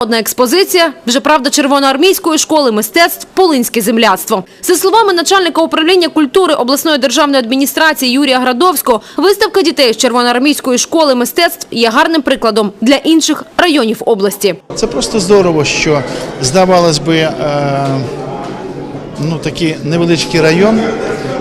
Одна експозиція, вже правда, червоноармійської школи мистецтв Полинське земляцтво. За словами начальника управління культури обласної державної адміністрації Юрія Градовського, виставка дітей з червоноармійської школи мистецтв є гарним прикладом для інших районів області. Це просто здорово, що здавалось би, е, ну такий невеличкий район.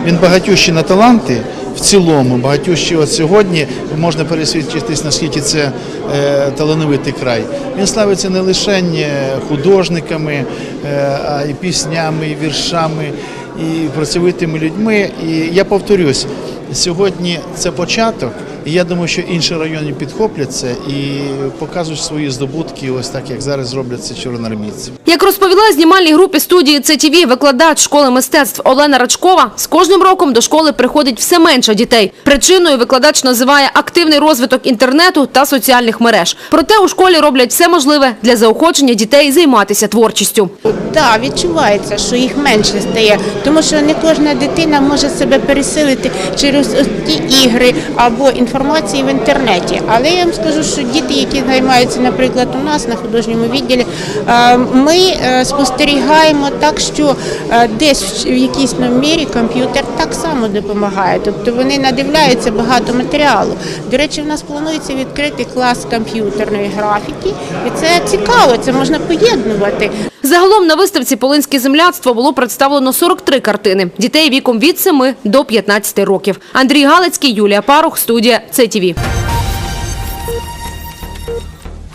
Він багатющий на таланти. В цілому, багатющий от сьогодні можна пересвідчитись, наскільки це е, талановитий край. Він славиться не лише е, художниками, е, а й піснями, і віршами, і працьовитими людьми. І я повторюсь, сьогодні це початок. І я думаю, що інші райони підхоплять це і покажуть свої здобутки, ось так як зараз роблять це чорноармійці. Як розповіла знімальній групі студії ЦТВ викладач школи мистецтв Олена Рачкова, з кожним роком до школи приходить все менше дітей. Причиною викладач називає активний розвиток інтернету та соціальних мереж. Проте у школі роблять все можливе для заохочення дітей займатися творчістю. Так, відчувається, що їх менше стає, тому що не кожна дитина може себе пересилити через ті ігри або інформації в інтернеті. Але я вам скажу, що діти, які займаються, наприклад, у нас на художньому відділі, е, ми е, спостерігаємо так, що е, десь в якійсь мірі комп'ютер так само допомагає. Тобто вони надивляються багато матеріалу. До речі, в нас планується відкрити клас комп'ютерної графіки, і це цікаво, це можна поєднувати. Загалом на виставці Полинське земляцтво було представлено 43 картини. Дітей віком від 7 до 15 років. Андрій Галицький, Юлія Парух, студія ЦТВ.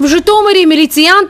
В Житомирі міліціянт